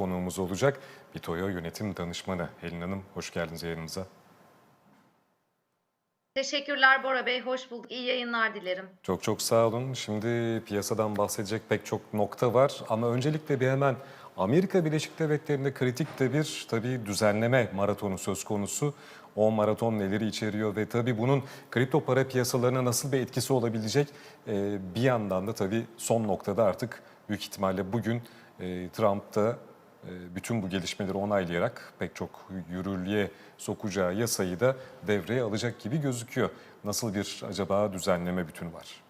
konuğumuz olacak. Bitoyo Yönetim Danışmanı Helin Hanım hoş geldiniz yayınımıza. Teşekkürler Bora Bey, hoş bulduk. İyi yayınlar dilerim. Çok çok sağ olun. Şimdi piyasadan bahsedecek pek çok nokta var ama öncelikle bir hemen Amerika Birleşik Devletleri'nde kritik de bir tabii düzenleme maratonu söz konusu. O maraton neleri içeriyor ve tabii bunun kripto para piyasalarına nasıl bir etkisi olabilecek? Ee, bir yandan da tabii son noktada artık büyük ihtimalle bugün e, Trump'ta e, bütün bu gelişmeleri onaylayarak pek çok yürürlüğe sokacağı yasayı da devreye alacak gibi gözüküyor. Nasıl bir acaba düzenleme bütünü var?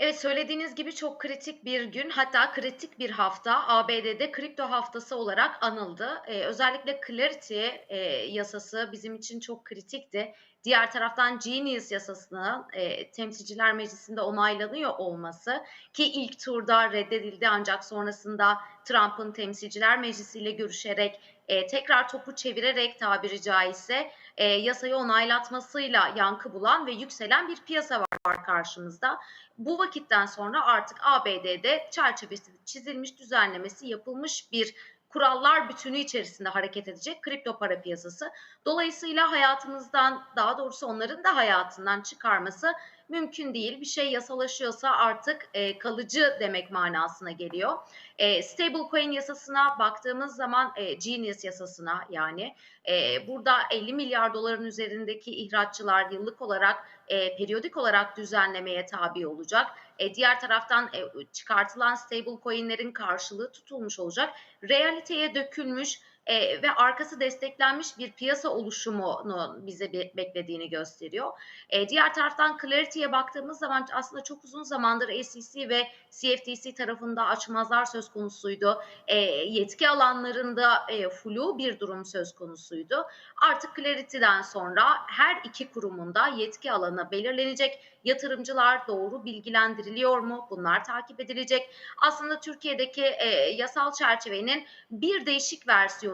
Evet söylediğiniz gibi çok kritik bir gün hatta kritik bir hafta ABD'de kripto haftası olarak anıldı. Ee, özellikle Clarity e, yasası bizim için çok kritikti. Diğer taraftan Genius yasasının e, temsilciler meclisinde onaylanıyor olması ki ilk turda reddedildi ancak sonrasında Trump'ın temsilciler meclisiyle görüşerek e, tekrar topu çevirerek tabiri caizse e, yasayı onaylatmasıyla yankı bulan ve yükselen bir piyasa var karşımızda. Bu vakitten sonra artık ABD'de çerçevesi çizilmiş, düzenlemesi yapılmış bir kurallar bütünü içerisinde hareket edecek kripto para piyasası. Dolayısıyla hayatımızdan daha doğrusu onların da hayatından çıkarması mümkün değil. Bir şey yasalaşıyorsa artık e, kalıcı demek manasına geliyor. E, stablecoin yasasına baktığımız zaman e, Genius yasasına yani e, burada 50 milyar doların üzerindeki ihraççılar yıllık olarak e, periyodik olarak düzenlemeye tabi olacak. E, diğer taraftan e, çıkartılan stablecoin'lerin karşılığı tutulmuş olacak. Realiteye dökülmüş e, ve arkası desteklenmiş bir piyasa oluşumunu bize bir beklediğini gösteriyor. E, diğer taraftan Clarity'ye baktığımız zaman aslında çok uzun zamandır SEC ve CFTC tarafında açmazlar söz konusuydu. E, yetki alanlarında e, flu bir durum söz konusuydu. Artık Clarity'den sonra her iki kurumunda yetki alanı belirlenecek. Yatırımcılar doğru bilgilendiriliyor mu? Bunlar takip edilecek. Aslında Türkiye'deki e, yasal çerçevenin bir değişik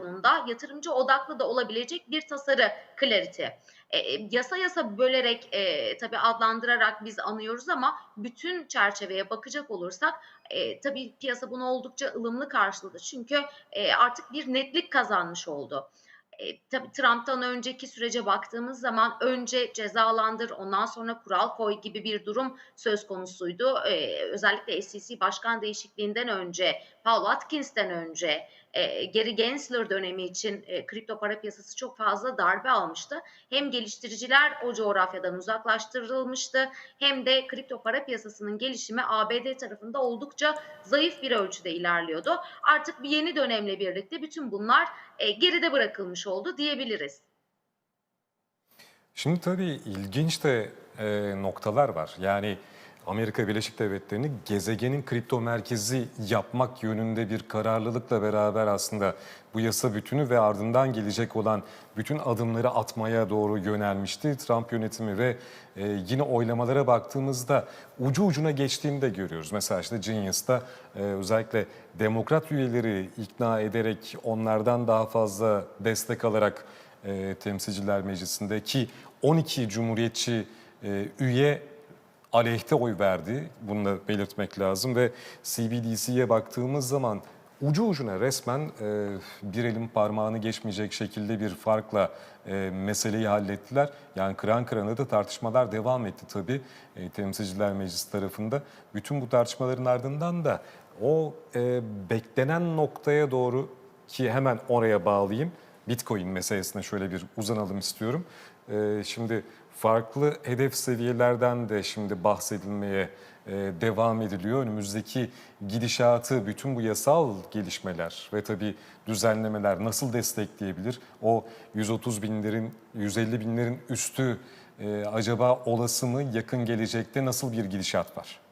versiyonunda yatırımcı odaklı da olabilecek bir tasarı Clarity. E, yasa yasa bölerek e, tabii adlandırarak biz anıyoruz ama bütün çerçeveye bakacak olursak e, tabii piyasa bunu oldukça ılımlı karşıladı. Çünkü e, artık bir netlik kazanmış oldu. E, tabii Trump'tan önceki sürece baktığımız zaman önce cezalandır ondan sonra kural koy gibi bir durum söz konusuydu. E, özellikle SEC başkan değişikliğinden önce, Paul Atkins'ten önce e, Gary Gensler dönemi için e, kripto para piyasası çok fazla darbe almıştı. Hem geliştiriciler o coğrafyadan uzaklaştırılmıştı hem de kripto para piyasasının gelişimi ABD tarafında oldukça zayıf bir ölçüde ilerliyordu. Artık bir yeni dönemle birlikte bütün bunlar e, geride bırakılmış oldu diyebiliriz. Şimdi tabii ilginç de e, noktalar var. Yani Amerika Birleşik Devletleri'ni gezegenin kripto merkezi yapmak yönünde bir kararlılıkla beraber aslında bu yasa bütünü ve ardından gelecek olan bütün adımları atmaya doğru yönelmişti Trump yönetimi ve e, yine oylamalara baktığımızda ucu ucuna geçtiğini de görüyoruz. Mesela işte Genius'ta e, özellikle demokrat üyeleri ikna ederek onlardan daha fazla destek alarak e, Temsilciler Meclisi'ndeki 12 Cumhuriyetçi e, üye aleyhte oy verdi. Bunu da belirtmek lazım ve CBDC'ye baktığımız zaman ucu ucuna resmen e, bir elin parmağını geçmeyecek şekilde bir farkla e, meseleyi hallettiler. Yani kıran kırana da tartışmalar devam etti tabii e, Temsilciler Meclisi tarafında. Bütün bu tartışmaların ardından da o e, beklenen noktaya doğru ki hemen oraya bağlayayım. Bitcoin meselesine şöyle bir uzanalım istiyorum. Ee, şimdi farklı hedef seviyelerden de şimdi bahsedilmeye e, devam ediliyor. Önümüzdeki gidişatı, bütün bu yasal gelişmeler ve tabii düzenlemeler nasıl destekleyebilir? O 130 binlerin, 150 binlerin üstü e, acaba olası mı? Yakın gelecekte nasıl bir gidişat var?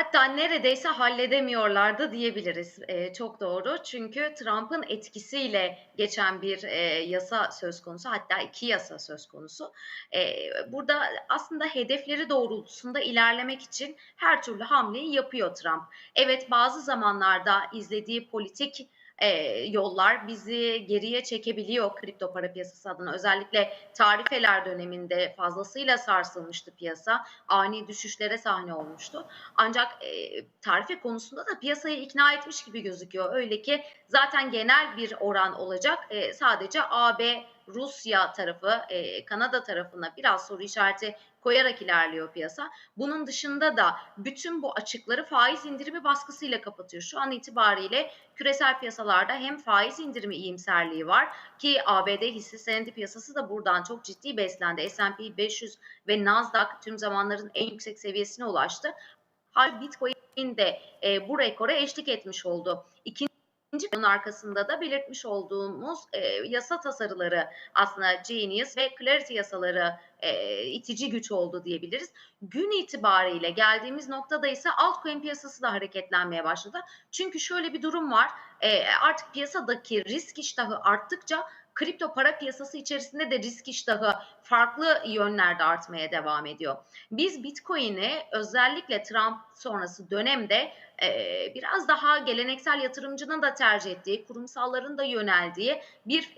Hatta neredeyse halledemiyorlardı diyebiliriz. Ee, çok doğru. Çünkü Trump'ın etkisiyle geçen bir e, yasa söz konusu. Hatta iki yasa söz konusu. Ee, burada aslında hedefleri doğrultusunda ilerlemek için her türlü hamleyi yapıyor Trump. Evet bazı zamanlarda izlediği politik e, yollar bizi geriye çekebiliyor kripto para piyasası adına. Özellikle tarifeler döneminde fazlasıyla sarsılmıştı piyasa. Ani düşüşlere sahne olmuştu. Ancak e, tarife konusunda da piyasayı ikna etmiş gibi gözüküyor. Öyle ki zaten genel bir oran olacak. E, sadece AB, Rusya tarafı, e, Kanada tarafına biraz soru işareti koyarak ilerliyor piyasa. Bunun dışında da bütün bu açıkları faiz indirimi baskısıyla kapatıyor. Şu an itibariyle küresel piyasalarda hem faiz indirimi iyimserliği var ki ABD hisse senedi piyasası da buradan çok ciddi beslendi. S&P 500 ve Nasdaq tüm zamanların en yüksek seviyesine ulaştı. Hal Bitcoin de e, bu rekora eşlik etmiş oldu. İkinci İkinci konunun arkasında da belirtmiş olduğumuz e, yasa tasarıları aslında Genius ve Clarity yasaları e, itici güç oldu diyebiliriz. Gün itibariyle geldiğimiz noktada ise altcoin piyasası da hareketlenmeye başladı. Çünkü şöyle bir durum var. E, artık piyasadaki risk iştahı arttıkça kripto para piyasası içerisinde de risk iştahı farklı yönlerde artmaya devam ediyor. Biz Bitcoin'i özellikle Trump sonrası dönemde biraz daha geleneksel yatırımcının da tercih ettiği, kurumsalların da yöneldiği bir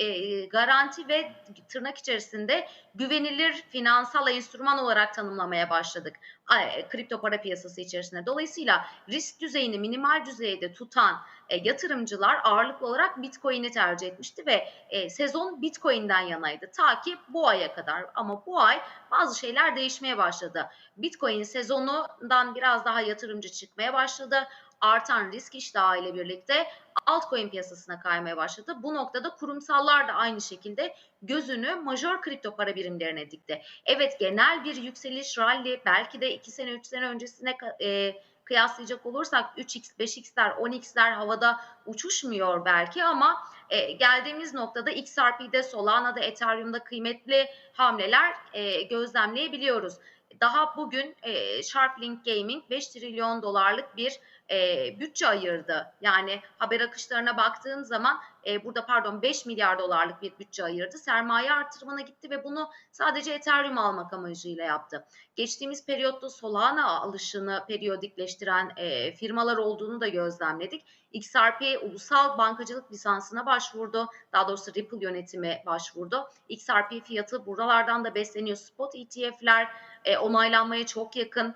garanti ve tırnak içerisinde güvenilir finansal enstrüman olarak tanımlamaya başladık e, kripto para piyasası içerisinde. Dolayısıyla risk düzeyini minimal düzeyde tutan e, yatırımcılar ağırlıklı olarak Bitcoin'i tercih etmişti ve e, sezon Bitcoin'den yanaydı ta ki bu aya kadar. Ama bu ay bazı şeyler değişmeye başladı. Bitcoin sezonundan biraz daha yatırımcı çıkmaya başladı. Artan risk iştahı ile birlikte altcoin piyasasına kaymaya başladı. Bu noktada kurumsallar da aynı şekilde gözünü majör kripto para birimlerine dikti. Evet genel bir yükseliş rally belki de 2 sene 3 sene öncesine e, kıyaslayacak olursak 3x, 5x'ler, 10x'ler havada uçuşmuyor belki ama e, geldiğimiz noktada XRP'de, Solana'da, Ethereum'da kıymetli hamleler e, gözlemleyebiliyoruz. Daha bugün e, Sharplink Gaming 5 trilyon dolarlık bir e, bütçe ayırdı. Yani haber akışlarına baktığım zaman e, burada pardon 5 milyar dolarlık bir bütçe ayırdı. Sermaye artırımına gitti ve bunu sadece Ethereum almak amacıyla yaptı. Geçtiğimiz periyotta Solana alışını periyodikleştiren e, firmalar olduğunu da gözlemledik. XRP ulusal bankacılık lisansına başvurdu. Daha doğrusu Ripple yönetimi başvurdu. XRP fiyatı buralardan da besleniyor. Spot ETF'ler e, onaylanmaya çok yakın.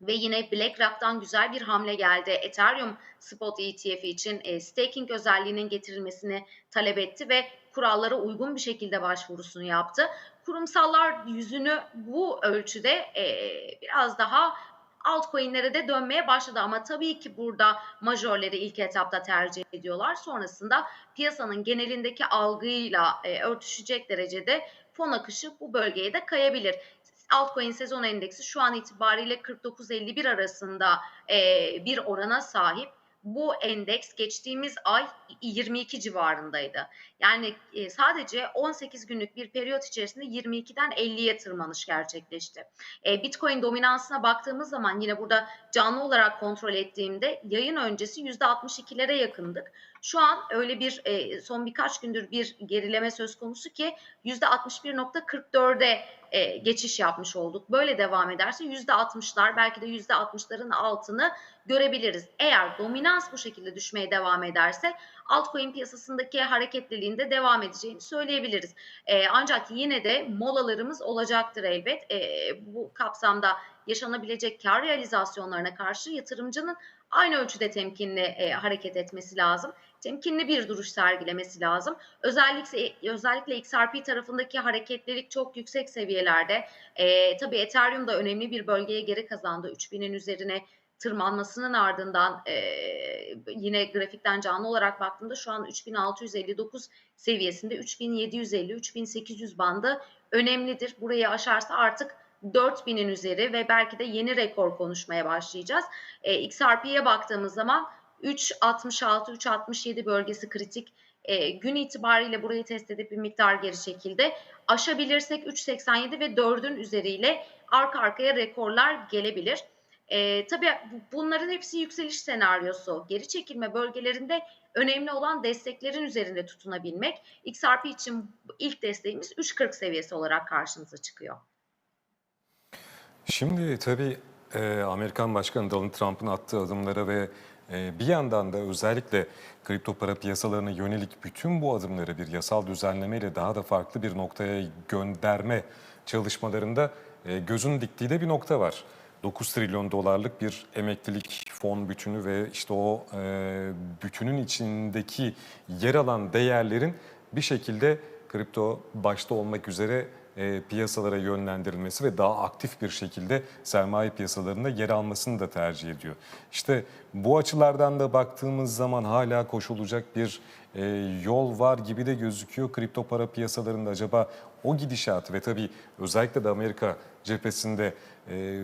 Ve yine BlackRock'tan güzel bir hamle geldi. Ethereum Spot ETF için e, staking özelliğinin getirilmesini talep etti ve kurallara uygun bir şekilde başvurusunu yaptı. Kurumsallar yüzünü bu ölçüde e, biraz daha altcoin'lere de dönmeye başladı ama tabii ki burada majörleri ilk etapta tercih ediyorlar. Sonrasında piyasanın genelindeki algıyla e, örtüşecek derecede fon akışı bu bölgeye de kayabilir altcoin sezon endeksi şu an itibariyle 49-51 arasında e, bir orana sahip. Bu endeks geçtiğimiz ay 22 civarındaydı. Yani e, sadece 18 günlük bir periyot içerisinde 22'den 50'ye tırmanış gerçekleşti. E, Bitcoin dominansına baktığımız zaman yine burada canlı olarak kontrol ettiğimde yayın öncesi %62'lere yakındık. Şu an öyle bir e, son birkaç gündür bir gerileme söz konusu ki %61.44'e e, geçiş yapmış olduk. Böyle devam ederse %60'lar belki de %60'ların altını görebiliriz. Eğer dominans bu şekilde düşmeye devam ederse altcoin piyasasındaki hareketliliğinde devam edeceğini söyleyebiliriz. E, ancak yine de molalarımız olacaktır elbet. E, bu kapsamda yaşanabilecek kar realizasyonlarına karşı yatırımcının aynı ölçüde temkinli e, hareket etmesi lazım. Temkinli bir duruş sergilemesi lazım. Özellikle özellikle XRP tarafındaki hareketlilik çok yüksek seviyelerde. E, tabii Ethereum da önemli bir bölgeye geri kazandı. 3000'in üzerine tırmanmasının ardından e, yine grafikten canlı olarak baktığımda şu an 3659 seviyesinde 3750-3800 bandı önemlidir. Burayı aşarsa artık 4000'in üzeri ve belki de yeni rekor konuşmaya başlayacağız. E, XRP'ye baktığımız zaman 3.66-3.67 bölgesi kritik. E, gün itibariyle burayı test edip bir miktar geri şekilde aşabilirsek 3.87 ve 4'ün üzeriyle arka arkaya rekorlar gelebilir. E, tabii bunların hepsi yükseliş senaryosu. Geri çekilme bölgelerinde önemli olan desteklerin üzerinde tutunabilmek. XRP için ilk desteğimiz 3.40 seviyesi olarak karşımıza çıkıyor. Şimdi tabii e, Amerikan Başkanı Donald Trump'ın attığı adımlara ve e, bir yandan da özellikle kripto para piyasalarına yönelik bütün bu adımları bir yasal düzenlemeyle daha da farklı bir noktaya gönderme çalışmalarında e, gözün diktiği de bir nokta var. 9 trilyon dolarlık bir emeklilik fon bütünü ve işte o e, bütünün içindeki yer alan değerlerin bir şekilde kripto başta olmak üzere e, piyasalara yönlendirilmesi ve daha aktif bir şekilde sermaye piyasalarında yer almasını da tercih ediyor. İşte bu açılardan da baktığımız zaman hala koşulacak bir e, yol var gibi de gözüküyor kripto para piyasalarında acaba o gidişatı ve tabii özellikle de Amerika cephesinde e,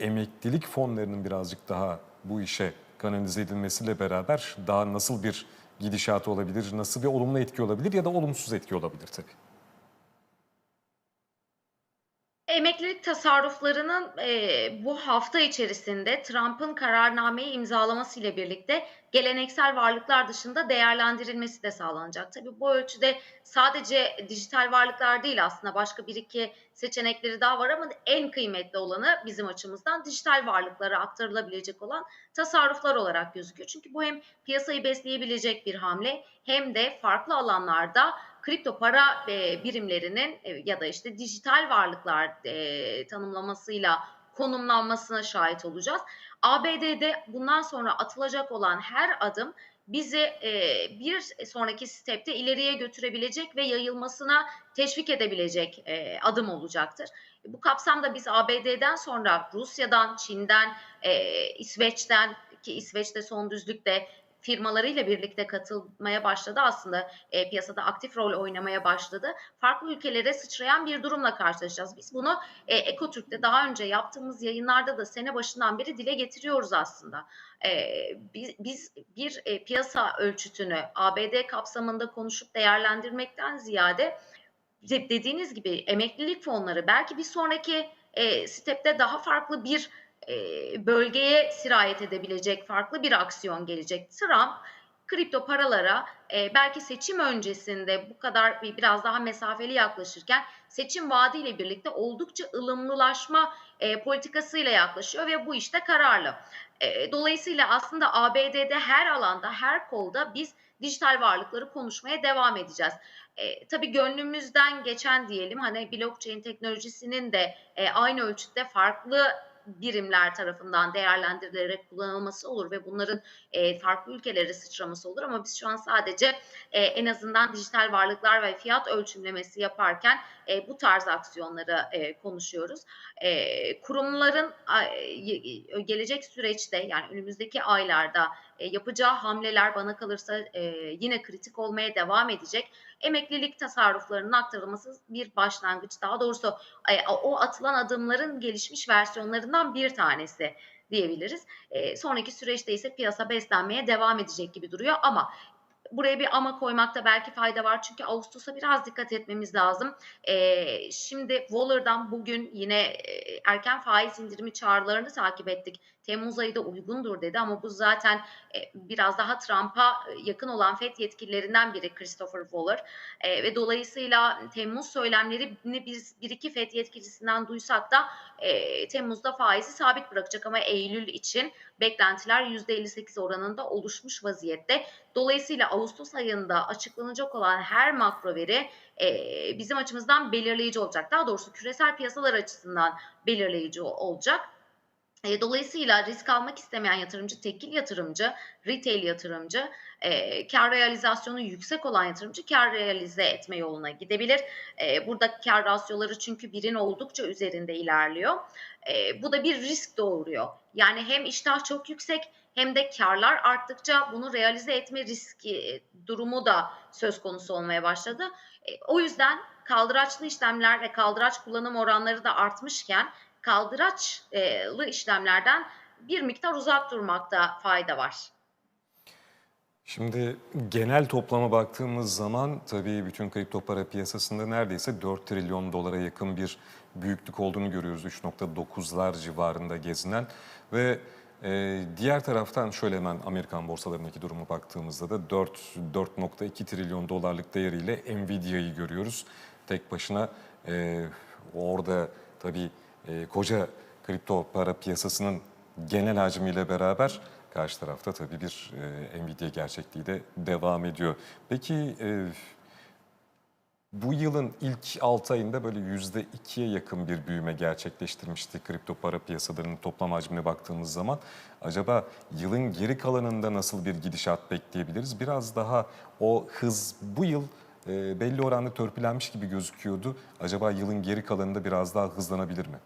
emeklilik fonlarının birazcık daha bu işe kanalize edilmesiyle beraber daha nasıl bir gidişatı olabilir, nasıl bir olumlu etki olabilir ya da olumsuz etki olabilir tabii. Emeklilik tasarruflarının e, bu hafta içerisinde Trump'ın kararnameyi imzalamasıyla birlikte geleneksel varlıklar dışında değerlendirilmesi de sağlanacak. Tabii bu ölçüde sadece dijital varlıklar değil aslında başka bir iki seçenekleri daha var ama en kıymetli olanı bizim açımızdan dijital varlıklara aktarılabilecek olan tasarruflar olarak gözüküyor. Çünkü bu hem piyasayı besleyebilecek bir hamle hem de farklı alanlarda kripto para e, birimlerinin e, ya da işte dijital varlıklar e, tanımlamasıyla konumlanmasına şahit olacağız. ABD'de bundan sonra atılacak olan her adım bizi e, bir sonraki stepte ileriye götürebilecek ve yayılmasına teşvik edebilecek e, adım olacaktır. Bu kapsamda biz ABD'den sonra Rusya'dan, Çin'den, e, İsveç'ten ki İsveç'te son düzlükte firmalarıyla birlikte katılmaya başladı aslında e, piyasada aktif rol oynamaya başladı. Farklı ülkelere sıçrayan bir durumla karşılaşacağız. Biz bunu e, Ekotürk'te daha önce yaptığımız yayınlarda da sene başından beri dile getiriyoruz aslında. E, biz, biz bir e, piyasa ölçütünü ABD kapsamında konuşup değerlendirmekten ziyade de- dediğiniz gibi emeklilik fonları belki bir sonraki e, stepte daha farklı bir bölgeye sirayet edebilecek farklı bir aksiyon gelecek. Trump kripto paralara e, belki seçim öncesinde bu kadar bir- biraz daha mesafeli yaklaşırken seçim vaadiyle birlikte oldukça ılımlılaşma e, politikasıyla yaklaşıyor ve bu işte kararlı. E, dolayısıyla aslında ABD'de her alanda, her kolda biz dijital varlıkları konuşmaya devam edeceğiz. E, tabii gönlümüzden geçen diyelim hani blockchain teknolojisinin de e, aynı ölçütte farklı birimler tarafından değerlendirilerek kullanılması olur ve bunların e, farklı ülkelere sıçraması olur. Ama biz şu an sadece e, en azından dijital varlıklar ve fiyat ölçümlemesi yaparken e, bu tarz aksiyonları e, konuşuyoruz. E, kurumların e, gelecek süreçte yani önümüzdeki aylarda e, yapacağı hamleler bana kalırsa e, yine kritik olmaya devam edecek. Emeklilik tasarruflarının aktarılması bir başlangıç. Daha doğrusu e, o atılan adımların gelişmiş versiyonlarından bir tanesi diyebiliriz. E, sonraki süreçte ise piyasa beslenmeye devam edecek gibi duruyor ama buraya bir ama koymakta belki fayda var çünkü Ağustos'a biraz dikkat etmemiz lazım. E, şimdi Waller'dan bugün yine e, erken faiz indirimi çağrılarını takip ettik. Temmuz ayı da uygundur dedi ama bu zaten e, biraz daha Trump'a yakın olan FED yetkililerinden biri Christopher Waller e, ve dolayısıyla Temmuz söylemlerini biz bir iki FED yetkilisinden duysak da e, Temmuz'da faizi sabit bırakacak ama Eylül için beklentiler %58 oranında oluşmuş vaziyette. Dolayısıyla Ağustos ayında açıklanacak olan her makro veri e, bizim açımızdan belirleyici olacak. Daha doğrusu küresel piyasalar açısından belirleyici olacak. E, dolayısıyla risk almak istemeyen yatırımcı, tekil yatırımcı, retail yatırımcı, e, kar realizasyonu yüksek olan yatırımcı kar realize etme yoluna gidebilir. E, burada kar rasyoları çünkü birin oldukça üzerinde ilerliyor. E, bu da bir risk doğuruyor. Yani hem iştah çok yüksek hem de karlar arttıkça bunu realize etme riski durumu da söz konusu olmaya başladı. E, o yüzden kaldıraçlı işlemler ve kaldıraç kullanım oranları da artmışken kaldıraçlı işlemlerden bir miktar uzak durmakta fayda var. Şimdi genel toplama baktığımız zaman tabii bütün kripto para piyasasında neredeyse 4 trilyon dolara yakın bir büyüklük olduğunu görüyoruz. 3.9'lar civarında gezinen ve e, diğer taraftan şöyle hemen Amerikan borsalarındaki duruma baktığımızda da 4 4.2 trilyon dolarlık değeriyle Nvidia'yı görüyoruz. Tek başına e, orada tabii e, koca kripto para piyasasının genel hacmiyle beraber karşı tarafta tabii bir e, Nvidia gerçekliği de devam ediyor. Peki e, bu yılın ilk 6 ayında böyle %2'ye yakın bir büyüme gerçekleştirmişti kripto para piyasalarının toplam hacmine baktığımız zaman. Acaba yılın geri kalanında nasıl bir gidişat bekleyebiliriz? Biraz daha o hız bu yıl e, belli oranda törpülenmiş gibi gözüküyordu. Acaba yılın geri kalanında biraz daha hızlanabilir mi?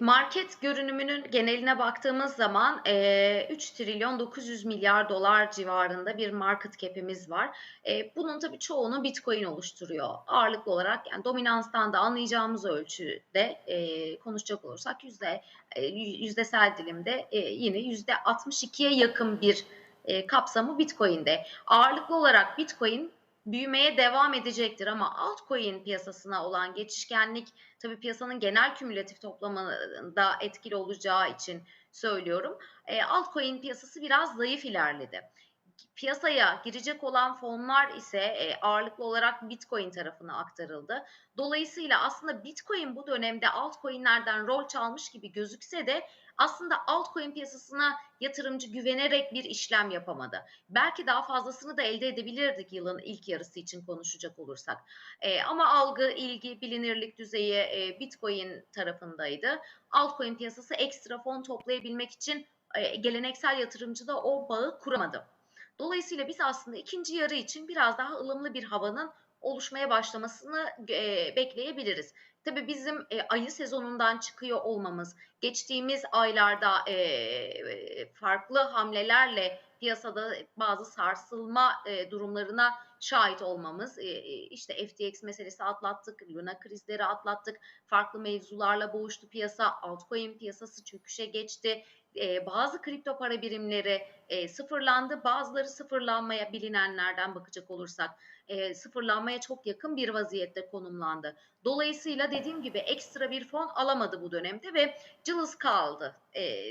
Market görünümünün geneline baktığımız zaman eee 3 trilyon 900 milyar dolar civarında bir market cap'imiz var. Eee, bunun tabii çoğunu Bitcoin oluşturuyor. Ağırlıklı olarak yani dominanstan da anlayacağımız ölçüde eee, konuşacak olursak yüzde eee, yüzdesel dilimde eee, yine yüzde 62'ye yakın bir eee, kapsamı Bitcoin'de. Ağırlıklı olarak Bitcoin büyümeye devam edecektir ama altcoin piyasasına olan geçişkenlik tabii piyasanın genel kümülatif toplamında etkili olacağı için söylüyorum. E, altcoin piyasası biraz zayıf ilerledi. Piyasaya girecek olan fonlar ise e, ağırlıklı olarak Bitcoin tarafına aktarıldı. Dolayısıyla aslında Bitcoin bu dönemde altcoin'lerden rol çalmış gibi gözükse de aslında altcoin piyasasına yatırımcı güvenerek bir işlem yapamadı. Belki daha fazlasını da elde edebilirdik yılın ilk yarısı için konuşacak olursak. E, ama algı, ilgi, bilinirlik düzeyi e, Bitcoin tarafındaydı. Altcoin piyasası ekstra fon toplayabilmek için e, geleneksel yatırımcı da o bağı kuramadı. Dolayısıyla biz aslında ikinci yarı için biraz daha ılımlı bir havanın oluşmaya başlamasını e, bekleyebiliriz. Tabii bizim e, ayı sezonundan çıkıyor olmamız, geçtiğimiz aylarda e, farklı hamlelerle piyasada bazı sarsılma e, durumlarına şahit olmamız, e, işte FTX meselesi atlattık, Luna krizleri atlattık, farklı mevzularla boğuştu piyasa, altcoin piyasası çöküşe geçti, e, bazı kripto para birimleri e, sıfırlandı, bazıları sıfırlanmaya bilinenlerden bakacak olursak e, sıfırlanmaya çok yakın bir vaziyette konumlandı. Dolayısıyla dediğim gibi ekstra bir fon alamadı bu dönemde ve cılız kaldı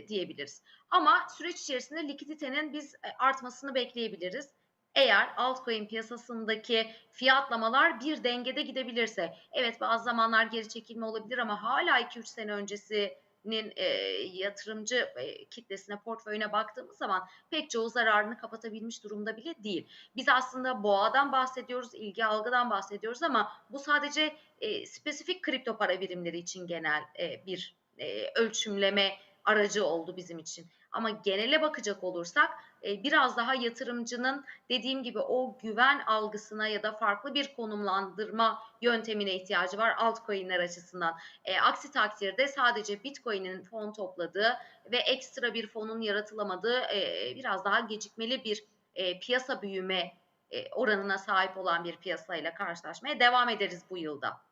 diyebiliriz. Ama süreç içerisinde likiditenin biz artmasını bekleyebiliriz. Eğer altcoin piyasasındaki fiyatlamalar bir dengede gidebilirse, evet bazı zamanlar geri çekilme olabilir ama hala 2-3 sene öncesi nin e, yatırımcı e, kitlesine, portföyüne baktığımız zaman pek çoğu zararını kapatabilmiş durumda bile değil. Biz aslında boğadan bahsediyoruz, ilgi algıdan bahsediyoruz ama bu sadece e, spesifik kripto para birimleri için genel e, bir e, ölçümleme aracı oldu bizim için. Ama genele bakacak olursak e, biraz daha yatırımcının dediğim gibi o güven algısına ya da farklı bir konumlandırma yöntemine ihtiyacı var altcoin'ler açısından. E, aksi takdirde sadece Bitcoin'in fon topladığı ve ekstra bir fonun yaratılamadığı e, biraz daha gecikmeli bir e, piyasa büyüme e, oranına sahip olan bir piyasayla karşılaşmaya devam ederiz bu yılda.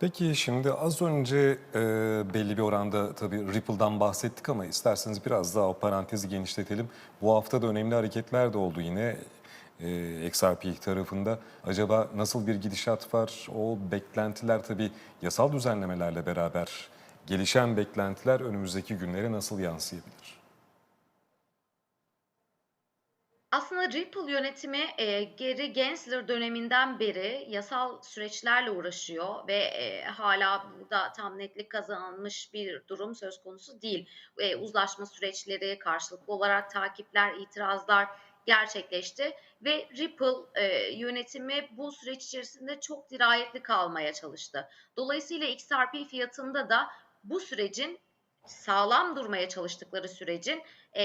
Peki şimdi az önce e, belli bir oranda tabii Ripple'dan bahsettik ama isterseniz biraz daha o parantezi genişletelim. Bu hafta da önemli hareketler de oldu yine e, XRP tarafında. Acaba nasıl bir gidişat var? O beklentiler tabii yasal düzenlemelerle beraber gelişen beklentiler önümüzdeki günlere nasıl yansıyabilir? Ripple yönetimi e, Gary Gensler döneminden beri yasal süreçlerle uğraşıyor ve e, hala burada tam netlik kazanılmış bir durum söz konusu değil. E, uzlaşma süreçleri, karşılıklı olarak takipler, itirazlar gerçekleşti ve Ripple e, yönetimi bu süreç içerisinde çok dirayetli kalmaya çalıştı. Dolayısıyla XRP fiyatında da bu sürecin sağlam durmaya çalıştıkları sürecin e,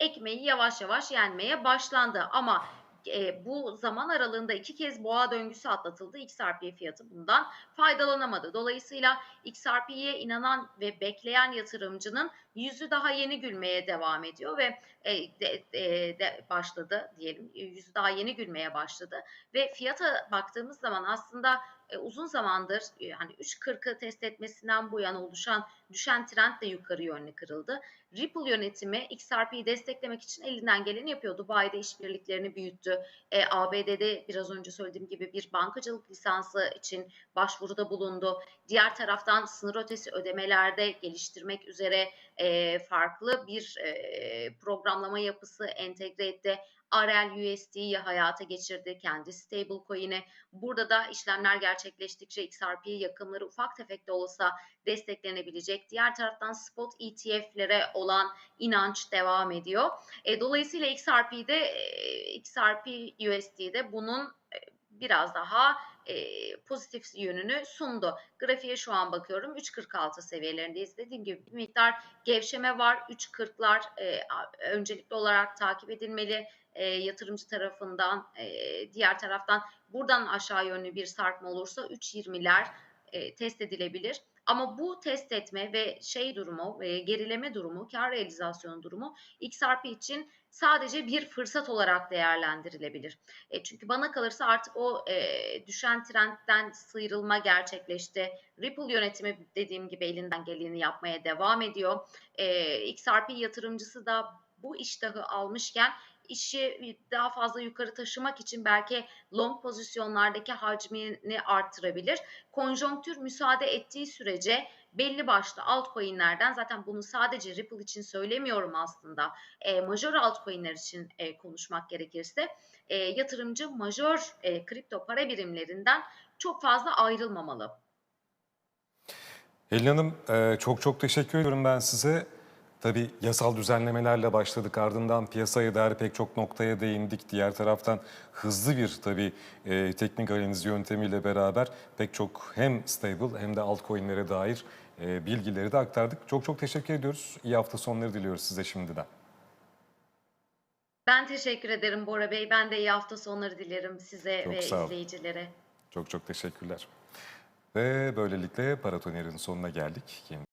ekmeği yavaş yavaş yenmeye başlandı. Ama e, bu zaman aralığında iki kez boğa döngüsü atlatıldı. XRP fiyatı bundan faydalanamadı. Dolayısıyla XRP'ye inanan ve bekleyen yatırımcının yüzü daha yeni gülmeye devam ediyor ve e, de, de, de başladı diyelim. Yüzü daha yeni gülmeye başladı ve fiyata baktığımız zaman aslında e, uzun zamandır e, hani 3.40'ı test etmesinden bu yana oluşan düşen trend de yukarı yönlü kırıldı. Ripple yönetimi XRP'yi desteklemek için elinden geleni yapıyor. Dubai'de işbirliklerini büyüttü. E, ABD'de biraz önce söylediğim gibi bir bankacılık lisansı için başvuruda bulundu. Diğer taraftan sınır ötesi ödemelerde geliştirmek üzere e, farklı bir e, programlama yapısı entegre etti. RL USD'yi hayata geçirdi. Kendi stablecoin'i. Burada da işlemler gerçekleştikçe XRP yakınları ufak tefek de olsa desteklenebilecek. Diğer taraftan spot ETF'lere olan inanç devam ediyor. E, dolayısıyla XRP'de e, XRP USD'de bunun e, biraz daha e, pozitif yönünü sundu. Grafiğe şu an bakıyorum 3.46 seviyelerindeyiz. Dediğim gibi bir miktar gevşeme var. 3.40'lar e, öncelikli olarak takip edilmeli e, yatırımcı tarafından. E, diğer taraftan buradan aşağı yönlü bir sarkma olursa 3.20'ler e, test edilebilir. Ama bu test etme ve şey durumu, e, gerileme durumu, kar realizasyonu durumu XRP için sadece bir fırsat olarak değerlendirilebilir. E, çünkü bana kalırsa artık o e, düşen trendten sıyrılma gerçekleşti. Ripple yönetimi dediğim gibi elinden geleni yapmaya devam ediyor. E, XRP yatırımcısı da bu iştahı almışken işi daha fazla yukarı taşımak için belki long pozisyonlardaki hacmini arttırabilir. Konjonktür müsaade ettiği sürece belli başlı altcoin'lerden zaten bunu sadece Ripple için söylemiyorum aslında. E, major altcoin'ler için e, konuşmak gerekirse e, yatırımcı majör e, kripto para birimlerinden çok fazla ayrılmamalı. Helin Hanım e, çok çok teşekkür ediyorum ben size. Tabii yasal düzenlemelerle başladık ardından piyasaya dair pek çok noktaya değindik. Diğer taraftan hızlı bir tabii e, teknik analiz yöntemiyle beraber pek çok hem stable hem de altcoin'lere dair e, bilgileri de aktardık. Çok çok teşekkür ediyoruz. İyi hafta sonları diliyoruz size şimdiden. Ben teşekkür ederim Bora Bey. Ben de iyi hafta sonları dilerim size Çok ve izleyicilere. Çok çok teşekkürler. Ve böylelikle Paratoner'in sonuna geldik. Yeni